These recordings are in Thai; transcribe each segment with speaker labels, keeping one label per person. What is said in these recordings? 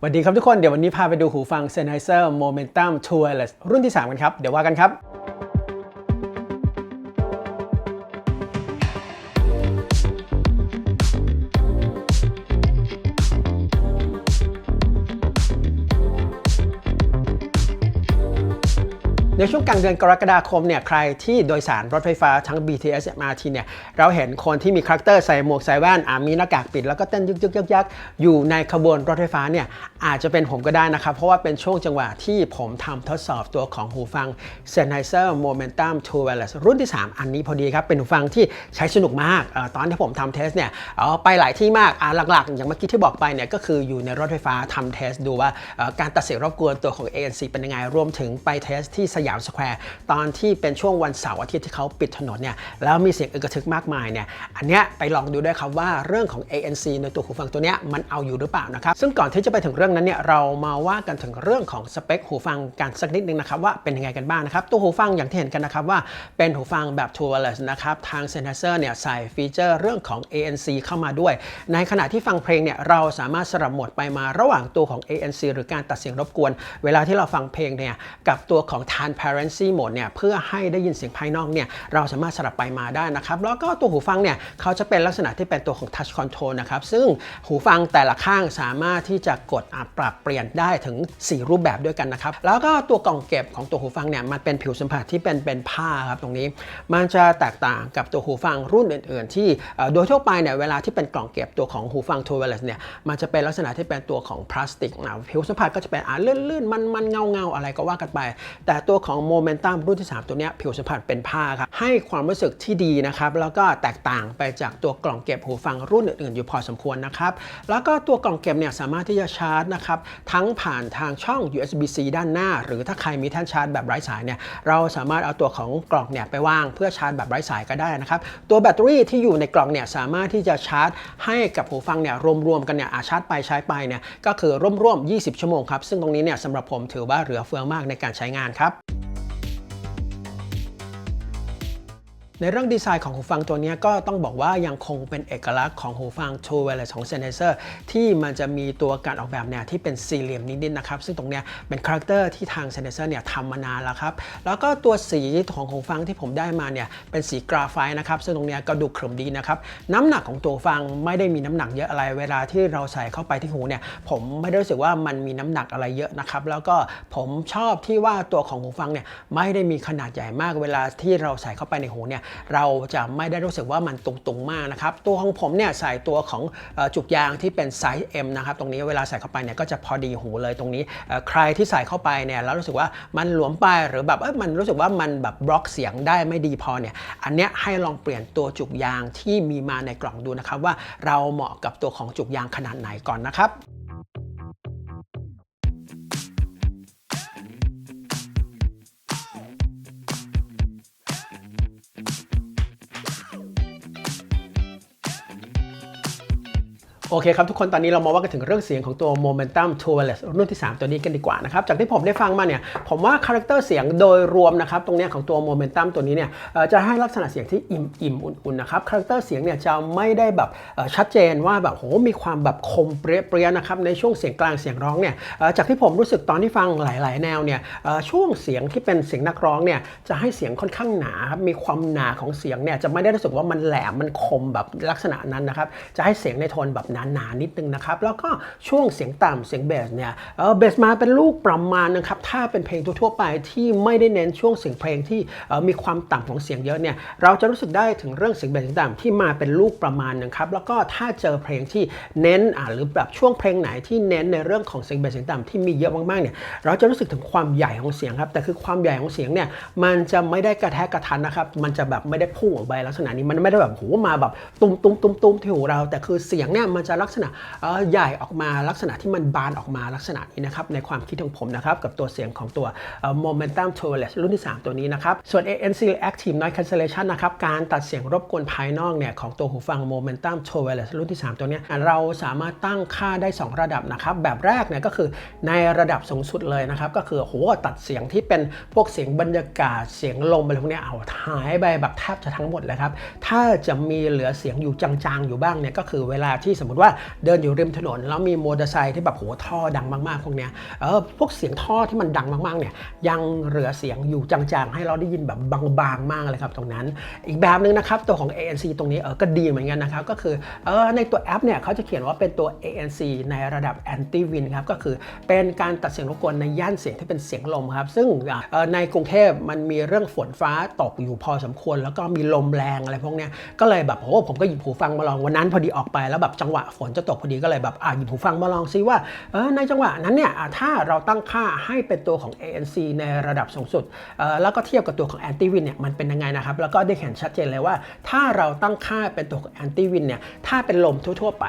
Speaker 1: สวัสดีครับทุกคน เดี๋ยววันนี้พาไปดูหูฟัง Sennheiser Momentum Tourless รุ่นที่ 3 กันครับ เดี๋ยวว่ากันครับ ช่วงกลางเดือนกรกฎาคมเนี่ยใครที่โดยสารรถไฟฟ้าทั้ง BTS MRT เนี่ยเราเห็นคนที่มีคาแรคเตอร์ใส่หมวกใส่แว่นอามีหน้ากากปิด แล้วก็เต้นยึกยึกยักยักอยู่ในขบวนรถไฟฟ้าเนี่ยอาจจะเป็นผมก็ได้นะครับ เพราะว่าเป็นช่วงจังหวะที่ผมทำทดสอบตัวของหูฟัง Sennheiser Momentum 2 Wireless รุ่นที่ 3 อันนี้พอดีครับ เป็นหูฟังที่ใช้สนุกมากอตอนที่ผมทำเทสเนี่ยเอาไปหลายที่มากหลักๆ อย่างเมื่อกี้ที่บอกไปเนี่ยก็คืออยู่ในรถไฟฟ้าทำเทสดูว่าการตัดเสียงรบกวนตัวของ ANC เป็นยังไงรวมถึงไปเทสที่สยามสแควร์ตอนที่เป็นช่วงวันเสาร์อาทิตย์ที่เขาปิดถนนเนี่ยแล้วมีเสียงอึกระทึกมากมายเนี่ยอันเนี้ยไปลองดูด้วยครับว่าเรื่องของ ANC ในตัวหูฟังตัวเนี้ยมันเอาอยู่หรือเปล่านะครับซึ่งก่อนที่จะไปถึงเรื่องนั้นเนี่ยเรามาว่ากันถึงเรื่องของสเปคหูฟังกันสักนิดนึงนะครับว่าเป็นยังไงกันบ้างนะครับตัวหูฟังอย่างที่เห็นกันนะครับว่าเป็นหูฟังแบบ True Wireless นะครับทาง Sennheiser เนี่ยใส่ฟีเจอร์เรื่องของ ANC เข้ามาด้วย ในขณะที่ฟังเพลงเนี่ยเราสามารถสลับโหมดไปมาระหว่างตัวของ ANC หรือการตัดเสียงรบกวน เวลาที่เราฟังเพลงเนี่ยกับตัวของ Transparency Mode เนี่ยเพื่อให้ได้ยินเสียงภายนอกเนี่ยเราสามารถสลับไปมาได้นะครับแล้วก็ตัวหูฟังเนี่ยเขาจะเป็นลักษณะที่เป็นตัวของ Touch Control นะครับซึ่งหูฟังแต่ละข้างสามารถที่จะกดปรับเปลี่ยนได้ถึง 4 รูปแบบด้วยกันนะครับแล้วก็ตัวกล่องเก็บของตัวหูฟังเนี่ยมันเป็นผิวสัมผัสที่เป็นเป็นผ้าครับตรงนี้ มันจะแตกต่างกับตัวหูฟังรุ่นอื่น ๆ ที่โดยทั่วไปเนี่ยเวลาที่เป็นกล่องเก็บตัวของหูฟัง True Wireless เนี่ยมันจะเป็นลักษณะที่เป็นตัวของพลาสติกนะผิวสัมผัสก็จะเป็นอ่าลื่นๆมันๆเงาๆอะไรก็ว่ากันไป แต่ตัวของ Momentum รุ่นที่ 3 ตัวนี้ผิวสัมผัสเป็นผ้าครับให้ความรู้สึกที่ดีนะครับแล้วก็แตกต่างไปจากตัวกล่องเก็บหูฟังรุ่นอื่นๆอยู่พอสมควรนะครับแล้วก็ตัวกล่องเก็บเนี่ยสามารถที่จะชาร์จนะครับทั้งผ่านทางช่อง USB-C ด้านหน้า หรือถ้าใครมีแท่นชาร์จแบบไร้สายเนี่ยเราสามารถเอาตัวของกล่องเนี่ยไปวางเพื่อชาร์จแบบไร้สายก็ได้นะครับตัวแบตเตอรี่ที่อยู่ในกล่องเนี่ยสามารถที่จะชาร์จให้กับหูฟังเนี่ยรวมๆกันเนี่ยอาชาร์จไปใช้ไปเนี่ยก็คือร่วมๆ 20 ชั่วโมงครับซึ่งตรงนี้เนี่ยสำหรับผมถือว่าเหลือเฟือมากในการใช้งานครับ ในเรื่องดีไซน์ของหูฟังตัวนี้ก็ต้องบอกว่ายังคงเป็นเอกลักษณ์ของหูฟัง True Wireless ของ Sennheiser ที่มันจะมีตัวการออกแบบเนี่ยที่เป็นสี่เหลี่ยมนิดๆนะครับ ซึ่งตรงเนี้ยเป็นคาแรคเตอร์ที่ทาง Sennheiser เนี่ยทำมานานแล้วครับ แล้วก็ตัวสีของหูฟังที่ผมได้มาเนี่ยเป็นสีกราไฟต์นะครับ ซึ่งตรงเนี้ยก็ดูขรึมดีนะครับ น้ำหนักของตัวฟังไม่ได้มีน้ำหนักเยอะอะไร เวลาที่เราใส่เข้าไปที่หูเนี่ยผมไม่ได้รู้สึกว่ามันมีน้ำหนักอะไรเยอะนะครับ แล้วก็ผมชอบที่ว่าตัวของหูฟังเนี่ยไม่ได้มีขนาดใหญ่มาก เวลาที่เราใส่เข้าไปในหูเนี่ยเราจะไม่ได้รู้สึกว่ามันตุงๆมากนะครับ ตัวของผมเนี่ยใส่ตัวของจุกยางที่เป็นไซส์ M นะครับ ตรงนี้เวลาใส่เข้าไปเนี่ยก็จะพอดีหูเลยตรงนี้ ใครที่ใส่เข้าไปเนี่ยแล้วรู้สึกว่ามันหลวมไปหรือแบบเอ้ยมันรู้สึกว่ามันแบบบล็อกเสียงได้ไม่ดีพอเนี่ย อันเนี้ยให้ลองเปลี่ยนตัวจุกยางที่มีมาในกล่องดูนะครับว่าเราเหมาะกับตัวของจุกยางขนาดไหนก่อนนะครับ โอเคครับ ทุกคนตอนนี้เรามาว่ากันถึงเรื่องเสียงของตัว Momentum t o Wireless รุ่นที่ 3 ตัวนี้กันดีกว่านะครับ จากที่ผมได้ฟังมาเนี่ย ผมว่าคาแรคเตอร์เสียงโดยรวมนะครับ ตรงนี้ของตัว Momentum ตัวนี้เนี่ยจะให้ลักษณะเสียงที่อิ่มอิ่มอุ่นๆนะครับ คาแรคเตอร์เสียงเนี่ยจะไม่ได้แบบชัดเจนว่าแบบโหมีความแบบคมเปรี้ยๆนะครับในช่วงเสียงกลางเสียงร้องเนี่ยจากที่ผมรู้สึกตอนที่ฟังหลาย ๆ แนวเนี่ยช่วงเสียงที่เป็นเสียงนักร้องเนี่ยจะให้เสียงค่อนข้างหนาครับมีความหนาของเสียงเนี่ยจะไม่ได้รู้สึกว่ามันแหลมมันคมแบบลักษณะนั้นนะครับจะให้เสียงในโทนแบบหนาๆนิดนึงนะครับ แล้วก็ช่วงเสียงต่ำเสียงเบสเนี่ยเออเบสมาเป็นลูกประมาณนะครับ ถ้าเป็นเพลงทั่วๆไปที่ไม่ได้เน้นช่วงเสียงเพลงที่มีความต่ำของเสียงเยอะเนี่ยเราจะรู้สึกได้ถึงเรื่องเสียงเบสเสียงต่ำที่มาเป็นลูกประมาณนึงครับแล้วก็ถ้าเจอเพลงที่เน้นอ่าหรือแบบช่วงเพลงไหนที่เน้นในเรื่องของเสียงเบสเสียงต่ำที่มีเยอะมากๆเนี่ยเราจะรู้สึกถึงความใหญ่ของเสียงครับแต่คือความใหญ่ของเสียงเนี่ยมันจะไม่ได้กระแทกกระทันนะครับมันจะแบบไม่ได้พุ่งออกไปลักษณะนี้มันไม่ได้แบบโหมาแบบตุ้มตุ้มตุ้มตุ้มที่หูเรา แต่คือเสียงเนี่ยมันจะลักษณะใหญ่ออกมาลักษณะที่มันบานออกมาลักษณะนี้นะครับในความคิดของผมนะครับกับตัวเสียงของตัว Momentum t o l e s s รุ่นที่ 3 ตัวนี้นะครับ ส่วน ANC Active Noise Cancellation นะครับการตัดเสียงรบกวนภายนอกเนี่ยของตัวหูฟัง Momentum t o l e s s รุ่นที่ 3 ตัวนี้เราสามารถตั้งค่าได้ 2 ระดับนะครับแบบแรกเนี่ยก็คือในระดับสูงสุดเลยนะครับก็คือโหตัดเสียงที่เป็นพวกเสียงบรรยากาศเสียงลมอะไรพวกนี้เอาหายไปแบบแทบจะทั้งหมดเลยครับถ้าจะมีเหลือเสียงอยู่จางๆอยู่บ้างเนี่ยก็คือเวลาที่สมมติติว่าเดินอยู่ริมถนน แล้วมีมอเตอร์ไซค์ที่แบบโหท่อดังมากๆพวกเนี้ยเออพวกเสียงท่อที่มันดังมากๆเนี่ยยังเหลือเสียงอยู่จางๆ ให้เราได้ยินแบบบางๆมากเลยครับตรงนั้น อีกแบบหนึงนะครับตัวของ ANC ตรงนี้เออก็ดีเหมือนกันนะครับก็คือเออในตัวแอปเนี่ยเขาจะเขียนว่าเป็นตัว ANC ในระดับ anti wind ครับก็คือเป็นการตัดเสียงรบกวนในย่านเสียงที่เป็นเสียงลมครับซึ่งออในกรุงเทพมันมีเรื่องฝนฟ้าตกอยู่พอสมควร แล้วก็มีลมแรงอะไรพวกเนี้ยก็เลยแบบโอ้ผมก็หยิบหูฟังมาลองวันนั้นพอดีออกไปแล้วแบบจังหวะฝนจะตกพอดีก็เลยแบบอะหยิบหูฟังมาลองซิว่าเออในจังหวะนั้นเนี่ยถ้าเราตั้งค่าให้เป็นตัวของ ANC ในระดับสูงสุดแล้วก็เทียบกับตัวของ anti wind เนี่ยมันเป็นยังไงนะครับแล้วก็ได้เห็นชัดเจนเลยว่า ถ้าเราตั้งค่าเป็นตัวของ anti wind เนี่ยถ้าเป็นลมทั่วๆไป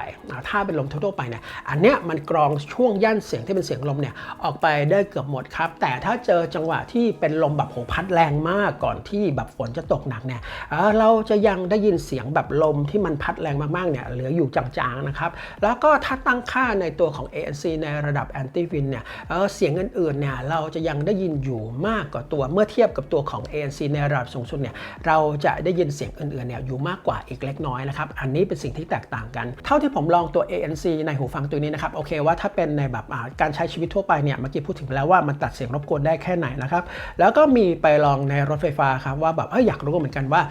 Speaker 1: ถ้าเป็นลมทั่วๆไปเนี่ยอันเนี้ยมันกรองช่วงย่านเสียงที่เป็นเสียงลมเนี่ยออกไปได้เกือบหมดครับแต่ถ้าเจอจังหวะที่เป็นลมแบบโหพัดแรงมากก่อนที่แบบฝนจะตกหนักเนี่ยเเราจะยังได้ยินเสียงแบบลมที่มันพัดแรงมากๆเนี่ยเหลืออยู่จางๆนะครับ แล้วก็ถ้าตั้งค่าในตัวของ ANC ในระดับ anti wind เนี่ยเเสียงอื่นๆเนี่ยเราจะยังได้ยินอยู่มากกว่าตัวเมื่อเทียบกับตัวของ ANC ในระดับสูงสุดเนี่ยเราจะได้ยินเสียงอื่นๆเนี่ยอยู่มากกว่าอีกเล็กน้อยนะครับอันนี้เป็นสิ่งที่แตกต่างกัน เท่าที่ผมลองตัว ANC ในหูฟังตัวนี้นะครับโอเคว่าถ้าเป็นในแบบการใช้ชีวิตทั่วไปเนี่ยเมื่อกี้พูดถึงไปแล้วว่ามันตัดเสียงรบกวนได้แค่ไหนนะครับแล้วก็มีไปลองในรถไฟฟ้าครับว่าแบบเอยอยากรู้เหมือนกันว่า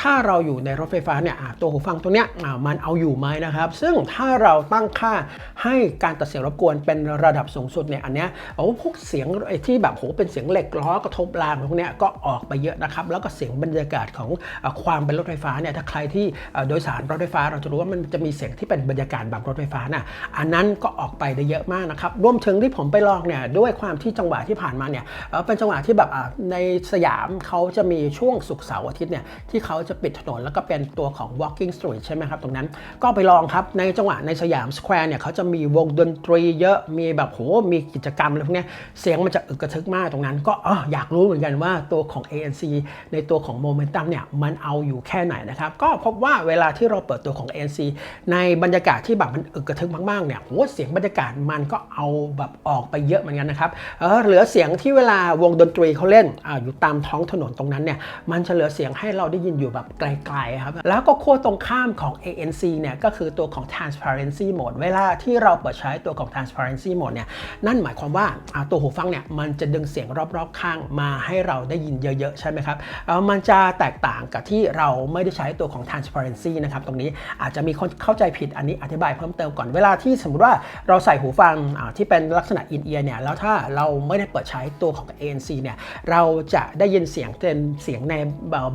Speaker 1: ถ้าเราอยู่ในรถไฟฟ้าเนี่ยตัวหูฟังตัวเนี้ยมันเอาอยู่ไหมนะครับ ซึ่งถ้าเราตั้งค่าให้การตัดเสียงรบกวนเป็นระดับสูงสุดเนี่ยอันเนี้ยโอ้พวกเสียงไอ้ที่แบบโหเป็นเสียงเหล็กล้อกระทบรางพวกเนี้ยก็ออกไปเยอะนะครับ แล้วก็เสียงบรรยากาศของอความเป็นรถไฟฟ้าเนี่ยถ้าใครที่โดยสารรถไฟฟ้า เราจะรู้ว่ามันจะมีเสียงที่เป็นบรรยากาศแบบรถไฟฟ้าน่ะอันนั้นก็ออกไปได้เยอะมากนะครับรวมถึงที่ผมไปลองเนี่ยด้วยความที่จังหวะที่ผ่านมาเนี่ยเป็นจังหวะที่แบบในสยามเขาจะมีช่วงศุกร์เสาร์อาทิตย์เนี่ยที่เขาจะปิดถนนแล้วก็เป็นตัวของ walking street ใช่ไหมครับตรงนั้น ก็ไปลองครับในจังหวะในสยามสแควร์เนี่ยเขาจะมีวงดนตรีเยอะมีแบบโหมีกิจกรรมอะไรพวกนี้เสียงมันจะอึกกระทึกมากตรงนั้น ก็ออยากรู้เหมือนกันว่าตัวของ ANC ในตัวของ Momentum เนี่ยมันเอาอยู่แค่ไหนนะครับ ก็พบว่าเวลาที่เราเปิดตัวของ ANC ในบรรยากาศที่แบบมันอึกกระทึกมากๆเนี่ยโหเสียงบรรยากาศมันก็เอาแบบออกไปเยอะเหมือนกันนะครับเออเหลือเสียงที่เวลาวงดนตรีเขาเล่นอาอยู่ตามท้องถนนตรงนั้นเนี่ยมันจะเหลือเสียงให้เราได้ยินอยู่แบบไกลๆครับแล้วก็ขั้วตรงข้ามของ ANC เนี่ยก็คือตัวของ transparency mode เวลาที่เราเปิดใช้ตัวของ transparency mode เนี่ย นั่นหมายความว่าตัวหูฟังเนี่ยมันจะดึงเสียงรอบๆข้างมาให้เราได้ยินเยอะๆ ใช่ไหมครับ มันจะแตกต่างกับที่เราไม่ได้ใช้ตัวของ transparency นะครับ ตรงนี้อาจจะมีคนเข้าใจผิดอันนี้อธิบายเพิ่มเติมก่อน เวลาที่สมมติว่าเราใส่หูฟังที่เป็นลักษณะ in ear เนี่ย แล้วถ้าเราไม่ได้เปิดใช้ตัวของ ANC เนี่ย เราจะได้ยินเสียงเป็นเสียงใน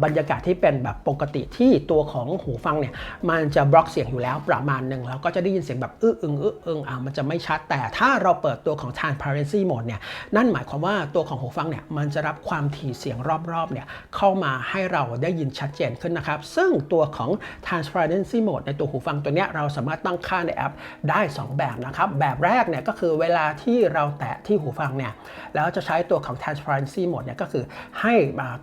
Speaker 1: บรรยากาศที่เป็นแบบปกติที่ตัวของหูฟังเนี่ยมันจะบล็อกเสียงอยู่แล้วประมาณนึ่งแล้วก็จะได้ยินเสียงแบบอื้ออึงอื้ออึงอ่ามันจะไม่ชัด แต่ถ้าเราเปิดตัวของ transparency mode เนี่ยนั่นหมายความว่าตัวของหูฟังเนี่ยมันจะรับความถี่เสียงรอบๆเนี่ยเข้ามาให้เราได้ยินชัดเจนขึ้นนะครับ ซึ่งตัวของ transparency mode ในตัวหูฟังตัวเนี้ยเราสามารถตั้งค่าในแอปได้ 2 แบบนะครับ แบบแรกเนี่ยก็คือเวลาที่เราแตะที่หูฟังเนี่ยแล้วจะใช้ตัวของ transparency mode เนี่ยก็คือให้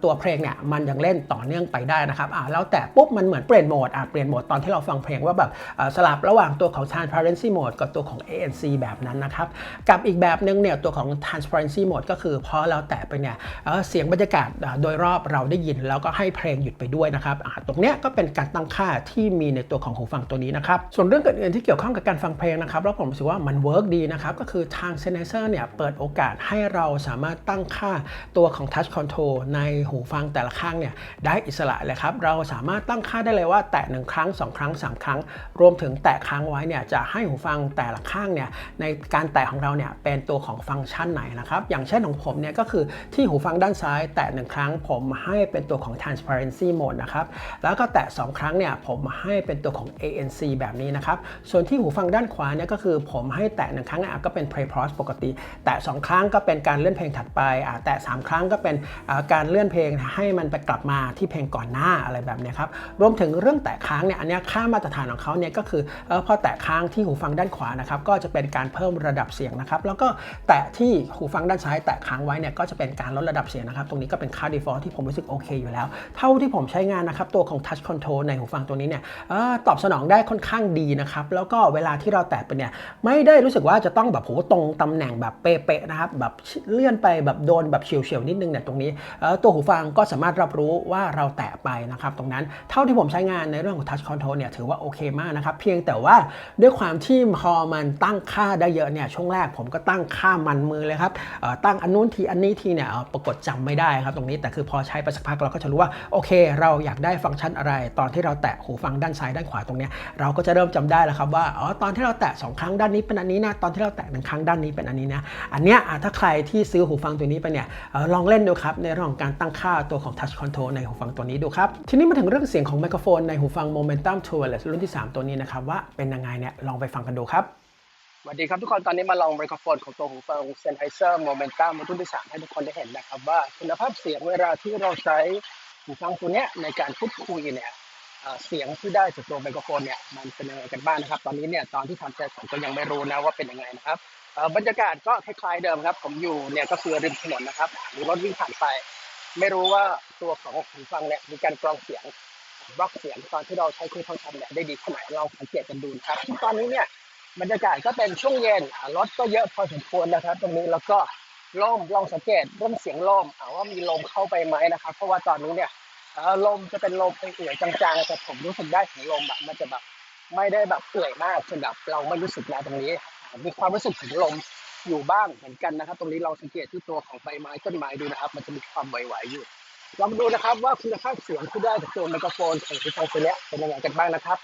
Speaker 1: ตัวเพลงเนี่ยมันยังเล่นต่อเนื่องไปได้นะครับอ่าแล้วแต่ปุ๊บมันเหมือนเปลี่ยนโหมดอ่าเปลี่ยนโหมดตอนที่เราฟังเพลงว่าแบบสลับระหว่างตัวของ transparency mode กับตัวของ ANC แบบนั้นนะครับ กับอีกแบบหนึงเนี่ยตัวของ transparency mode ก็คือพอเราแตะไปเนี่ยเเสียงบรรยากาศโดยรอบเราได้ยิน แล้วก็ให้เพลงหยุดไปด้วยนะครับตรงเนี้ยก็เป็นการตั้งค่าที่มีในตัวของหูฟังตัวนี้นะครับ ส่วนเรื่องอื่นๆที่เกี่ยวข้องกับการฟังเพลงนะครับแล้วผมรู้สึกว่ามันเวิร์กดีนะครับ ก็คือทาง Sennheiser เนี่ยเปิดโอกาสให้เราสามารถตั้งค่าตัวของ Touch Control ในหูฟังแต่ละข้างเนี่ยได้อิสระเลยครับ เราสามารถตั้งค่าได้เลยว่าแตะ1ครั้ง 2 ครั้ง 3 ครั้ง รวมถึงแตะค้างไว้เนี่ยจะให้หูฟังแต่ละข้างเนี่ยในการแตะของเราเนี่ยเป็นตัวของฟังก์ชันไหนนะครับอย่างเช่นของผมเนี่ยก็คือที่หูฟังด้านซ้าย แตะ1ครั้ง ผมให้เป็นตัวของ transparency mode นะครับแล้วก็แตะ 2 ครั้งเนี่ยผมให้เป็นตัวของ ANC แบบนี้นะครับส่วนที่หูฟังด้านขวาเนี่ยก็คือผมให้แตะหนึ่งครั้งอะก็เป็น play pause ปกติ แตะ 2 ครั้งก็เป็นการเลื่อนเพลงถัดไปอะแตะ 3 ครั้งก็เป็นการเลื่อนเพลงให้มันไปกลับมาที่เพลงก่อนหน้าอะไรแบบนี้ครับรวมถึงเรื่องแตะค้างเนี่ยอันนี้ค่ามาตรฐานของเขาเนี่ยก็คือพอแตะค้างที่หูฟังด้านขวานะครับก็จะเป็นการเพิ่มระดับเสียงนะครับแล้วก็แตะที่หูฟังด้านซ้ายแตะค้างไว้เนี่ยก็จะเป็นการลดระดับเสียงนะครับตรงนี้ก็เป็นค่า default ที่ผมรู้สึกโอเคอยู่แล้ว เท่าที่ผมใช้งานนะครับตัวของ touch control ในหูฟังตัวนี้เนี่ยอตอบสนองได้ค่อนข้างดีนะครับแล้วก็เวลาที่เราแตะไปเนี่ยไม่ได้รู้สึกว่าจะต้องแบบโหตรงตำแหน่งแบบเป๊ะๆนะครับแบบเลื่อนไปแบบโดนแบบเฉียวๆนิดนึงเนี่ยตรงนี้ตัวหูฟังก็สามารถรับรู้ว่าเราแตะไปนะครับตรงนั้นเท่าที่ผมใช้งานในเรื่องของ touch control เนี่ยถือว่าโอเคมากนะครับเพียงงแต่ว่าด้วยความที่พอมันตั้งค่าได้เยอะเนี่ยช่วงแรกผมก็ตั้งค่ามันมือเลยครับตั้งอันนู้นทีอันนี้ทีเนี่ยเออปรากฏจำไม่ได้ครับตรงนี้แต่คือพอใช้ไปสักพักเราก็จะรู้ว่าโอเค เราอยากได้ฟังก์ชันอะไร ตอนที่เราแตะหูฟังด้านซ้ายด้านขวาตรงเนี้ยเราก็จะเริ่มจำได้แล้วครับว่าอ๋อตอนที่เราแตะสองครั้งด้านนี้เป็นอันนี้นะตอนที่เราแตะหนึ่งครั้งด้านนี้เป็นอันนี้นะอันเนี้ยถ้าใครที่ซื้อหูฟังตัวนี้ไปเนี่ยลองเล่นดูครับในเรื่องของการตั้งค่าตัวของ Touch Control ในหูฟังตัวนี้ดูครับทีนี้มาถึงเรื่องเสียงของไมโครโฟนในหูฟัง Momentum t o w i r e l e s s รุ่นที่ 3 ตัวนี้นะครับว่าเป็นยังไงเนี่ยลองไปฟังกันดูครับสวัสดีครับทุกคนตอนนี้มาลองไมโครโฟนของตัวหูฟัง Sennheiser Momentum รุ่นที่3ให้ทุกคนได้เห็นนะครับ ว่าคุณภาพเสียงเวลาที่เราใช้หูฟังตัวเนี้ยในการพูดคุยเนี่ยเสียงที่ได้จากตัวไมโครโฟนเนี่ยมันเป็นยังไงกันบ้างนะครับ ตอนนี้เนี่ยตอนที่ทำเสร็จผมก็ยังไม่รู้นะว่าเป็นยังไงนะครับบรรยากาศก็คล้ายๆเดิมครับ ผมอยู่เนี่ยก็คือริมถนนนะครับมีรถวิ่งผ่านไป ไม่รู้ว่าตัวของหูฟังเนี่ยมีการกรองเสียง บล็อกเสียงตอนที่เราใช้คุยโทรศัพท์เนี่ยได้ดีแค่ไหนลองสังเกตกันดูนะครับซึ่งตอนนี้เนี่ยบรรยากาศก็เป็นช่วงเย็นรถก็เยอะพอสมควรนะครับ ตรงนี้แล้วก็ลมลองสังเกตเรื่องเสียงลมอ่าว่ามีลมเข้าไปไหมนะครับ เพราะว่าตอนนี้เนี่ยลมจะเป็นลมเอื่อยจางๆแต่ผมรู้สึกได้ถึงลมแบบมันจะแบบไม่ได้แบบเอื่อยมากจนแบบเราไม่รู้สึกนะตรงนี้ มีความรู้สึกถึงลมอยู่บ้างเหมือนกันนะครับ ตรงนี้เราสังเกตที่ตัวของใบไม้ต้นไม้ดูนะครับ มันจะมีความไหวๆอยู่ ลองดูนะครับว่าคุณภาพเสียงที่ได้จากตัวไมโครโฟนของหูฟังตัวเนี้ยเป็นยังไงกันบ้างนะครับ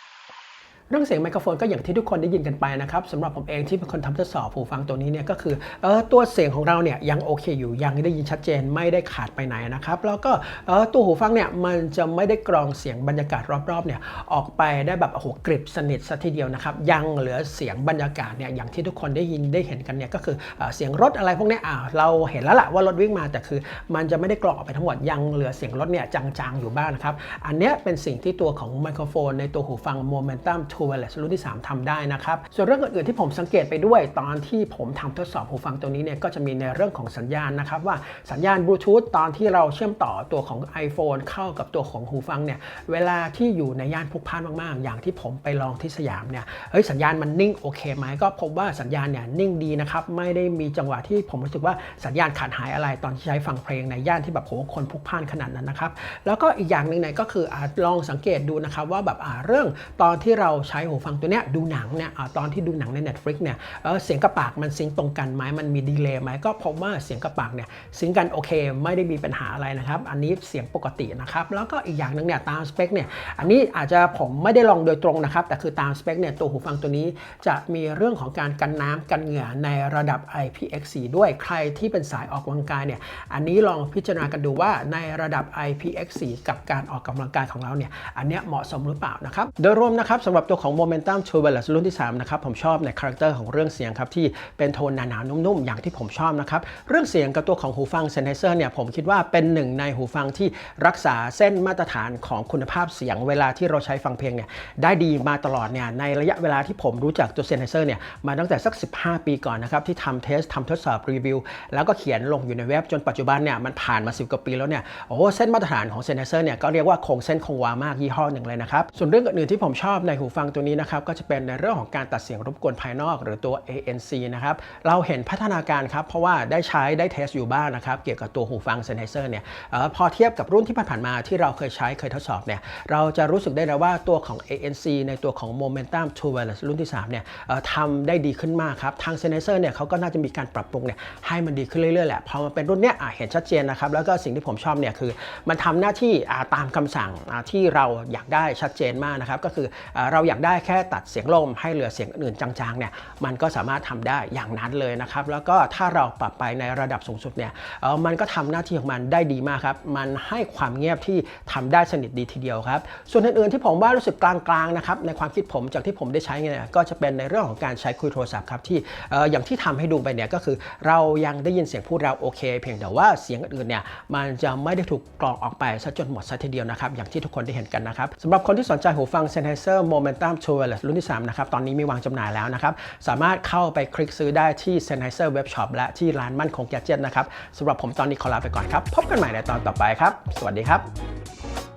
Speaker 1: เรื่องเสียงไมโครโฟนก็อย่างที่ทุกคนได้ยินกันไปนะครับสำหรับผมเองที่เป็นคนทำทดสอบหูฟังตัวนี้เนี่ยก็คือเออตัวเสียงของเราเนี่ยยังโอเคอยู่ยังได้ยินชัดเจนไม่ได้ขาดไปไหนนะครับแล้วก็เออตัวหูฟังเนี่ยมันจะไม่ได้กรองเสียงบรรยากาศรอบๆเนี่ยออกไปได้แบบโอ้โหกริบสนิทซะทีเดียวนะครับยังเหลือเสียงบรรยากาศเนี่ยอย่างที่ทุกคนได้ยินได้เห็นกันเนี่ยก็คือเอเสียงรถอะไรพวกนี้อ่าเราเห็นแล้วล่ะว่ารถวิ่งมาแต่คือ มันจะไม่ได้กรองออกไปทั้งหมดยังเหลือเสียงรถเนี่ยจางๆอยู่บ้างนะครับอันเนี้ยเป็นสิ่งที่ตัวของไมโครโฟนในตัวหูฟัง Momentum t o w i r e l e s s รุ่นที่ 3ทำได้นะครับ ส่วนเรื่องอื่นๆที่ผมสังเกตไปด้วย ตอนที่ผมทำทดสอบหูฟังตัวนี้เนี่ยก็จะมีในเรื่องของสัญญาณนะครับว่าสัญญาณบลูทูธตอนที่เราเชื่อมต่อตัวของ iPhone เข้ากับตัวของหูฟังเนี่ยเวลาที่อยู่ในย่านพลุกพล่านมากๆ อย่างที่ผมไปลองที่สยามเนี่ยเฮ้ยสัญญาณมันนิ่งโอเคไหมก็พบว่าสัญญาณเนี่ยนิ่งดีนะครับไม่ได้มีจังหวะที่ผมรู้สึกว่าสัญญาณขาดหายอะไรตอนที่ใช้ฟังเพลงในย่านที่แบบโหคนพลุกพล่านขนาดนั้นนะครับแล้วก็อีกอย่างหนึ่งเนี่ยก็คืออาลองสังเกตดูนะครับว่าแบบเรื่องตอนที่เราใช้หูฟังตัวเนี้ยดูหนังเนี่ยอตอนที่ดูหนังใน Netflix เนี่ยเเสียงกระปากมันซิงค์ตรงกันไหมมันมีดีเลย์ไหมก็พบว่าเสียงกระปากเนี่ยซิงกันโอเค ไม่ได้มีปัญหาอะไรนะครับ อันนี้เสียงปกตินะครับ แล้วก็อีกอย่างหนึ่งเนี่ยตามสเปคเนี่ยอันนี้อาจจะผมไม่ได้ลองโดยตรงนะครับ แต่คือตามสเปคเนี่ยตัวหูฟังตัวนี้จะมีเรื่องของการกันน้ำกันเหงื่อในระดับ IPX4 ด้วยใครที่เป็นสายออกกำลังกายเนี่ยอันนี้ลองพิจารณากันดูว่าในระดับ IPX4 กับการออกกำลังกายของเราเนี่ยอันเนี้ยเหมาะสมหรือเปล่านะครับโดยรวมนะครับสำหรับตัวของ Momentum t o w i r e l e s s รุ่นที่3นะครับผมชอบในคาแรคเตอร์ของเรื่องเสียงครับที่เป็นโทนหนาๆนุ่มๆ อย่างที่ผมชอบนะครับเรื่องเสียงกับตัวของหูฟัง Sennheiser เนี่ยผมคิดว่าเป็นหนึ่งในหูฟังที่รักษาเส้นมาตรฐานของคุณภาพเสียงเวลาที่เราใช้ฟังเพลงเนี่ยได้ดีมาตลอดเนี่ยในระยะเวลาที่ผมรู้จักตัว Sennheiser เนี่ยมาตั้งแต่สัก 15 ปีก่อนนะครับที่ทำเทสทำทดสอบรีวิว แล้วก็เขียนลงอยู่ในเว็บจนปัจจุบันเนี่ยมันผ่านมา 10 กว่าปีแล้วเนี่ยโอ้เส้นมาตรฐานของ Sennheiser เนี่ยก็เรียกว่าคงเส้นคงวามากยี่ห้อหนึ่งเลยนะครับส่วนเรื่องอื่นที่ผมชอบในหูฟังตัวนี้นะครับก็จะเป็นในเรื่องของการตัดเสียงรบกวนภายนอกหรือตัว ANC นะครับเราเห็นพัฒนาการครับเพราะว่าได้ใช้ได้เทสอยู่บ้างนะครับเกี่ยวกับตัวหูฟัง Sennheiser เนี่ยออพอเทียบกับรุ่นที่ผ่านๆมาที่เราเคยใช้เคยทดสอบเนี่ยเราจะรู้สึกได้เลยว่าตัวของ ANC ในตัวของ Momentum t o w i r e l e s s รุ่นที่ 3 เนี่ยออทำได้ดีขึ้นมากครับ ทาง Sennheiser เนี่ยเขาก็น่าจะมีการปรับปรุงเนี่ยให้มันดีขึ้นเรื่อยๆแหละพอมาเป็นรุ่นเนี้ยเห็นชัดเจนนะครับแล้วก็สิ่งที่ผมชอบเนี่ยคือ มันทำหน้าที่ตามคำสั่งที่เราอยากได้ชัดเจนมากนะครับก็คืออเราอยากได้แค่ตัดเสียงลมให้เหลือเสียงอื่นจางๆเนี่ยมันก็สามารถทำได้อย่างนั้นเลยนะครับ แล้วก็ถ้าเราปรับไปในระดับสูงสุดเนี่ยเออมันก็ทำหน้าที่ของมันได้ดีมากครับมันให้ความเงียบที่ทำได้สนิทดีทีเดียวครับ ส่วนอื่นๆที่ผมว่ารู้สึกกลางๆนะครับในความคิดผมจากที่ผมได้ใช้เนี่ยก็จะเป็นในเรื่องของการใช้คุยโทรศัพท์ครับที่เอออย่างที่ทำให้ดูไปเนี่ยก็คือเรายังได้ยินเสียงพูดเราโอเค เพียงแต่ว่าเสียงอื่นเนี่ยมันจะไม่ได้ถูกกรองออกไปซะจนหมดซะทีเดียวนะครับอย่างที่ทุกคนได้เห็นกันนะครับสำหรับคนที่สนใจหูฟัง Sennheiser Momentum t o w i r e l e s s รุ่นที่ 3 นะครับ ตอนนี้มีวางจำหน่ายแล้วนะครับ สามารถเข้าไปคลิกซื้อได้ที่ Sennheiser Web Shop และที่ร้านมั่นคงแกจ e t นะครับสำหรับผมตอนนี้ขอลาไปก่อนครับ พบกันใหม่ในตอนต่อไปครับ สวัสดีครับ